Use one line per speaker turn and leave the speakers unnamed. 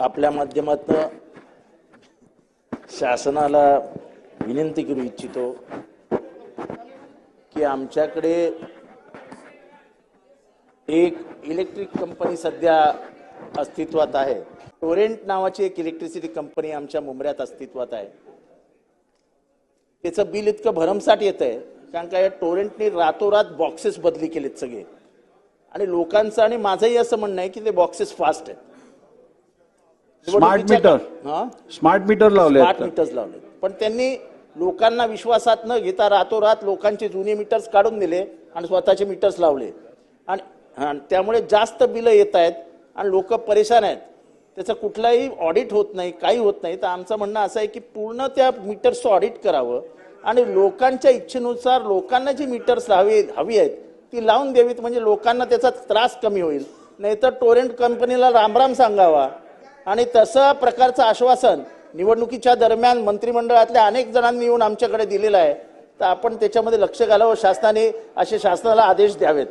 आपल्या माध्यमातनं शासनाला विनंती करू इच्छितो की आमच्याकडे एक इलेक्ट्रिक कंपनी सध्या अस्तित्वात आहे. टोरेंट नावाची एक इलेक्ट्रिसिटी कंपनी आमच्या मुंबऱ्यात अस्तित्वात आहे. त्याचं बिल इतकं भरमसाठ येत आहे कारण काय टोरेंटने रातोरात बॉक्सेस बदली केलेत सगळे. आणि लोकांचं आणि माझंही असं म्हणणं आहे की ते बॉक्सेस फास्ट आहेत.
स्मार्ट मीटर
हा?
स्मार्ट मीटर लावले
स्मार्ट मीटर्स लावले पण त्यांनी लोकांना विश्वासात न घेता रातोरात लोकांचे जुने मीटर्स काढून दिले आणि स्वतःचे मीटर्स लावले. आणि त्यामुळे जास्त बिलं येत आहेत आणि लोक परेशान आहेत. त्याचं कुठलाही ऑडिट होत नाही काही होत नाही. तर आमचं म्हणणं असं आहे की पूर्ण त्या मीटर्सचं ऑडिट करावं आणि लोकांच्या इच्छेनुसार लोकांना जी मीटर्स हवी हवी आहेत ती लावून द्यावीत. म्हणजे लोकांना त्याचा त्रास कमी होईल. नाहीतर टोरेंट कंपनीला रामराम सांगावा. आणि तसं प्रकारचं आश्वासन निवडणुकीच्या दरम्यान मंत्रिमंडळातल्या अनेक जणांनी येऊन आमच्याकडे दिलेलं आहे. तर आपण त्याच्यामध्ये लक्ष घालावं. शासनाने असे शासनाला आदेश द्यावेत.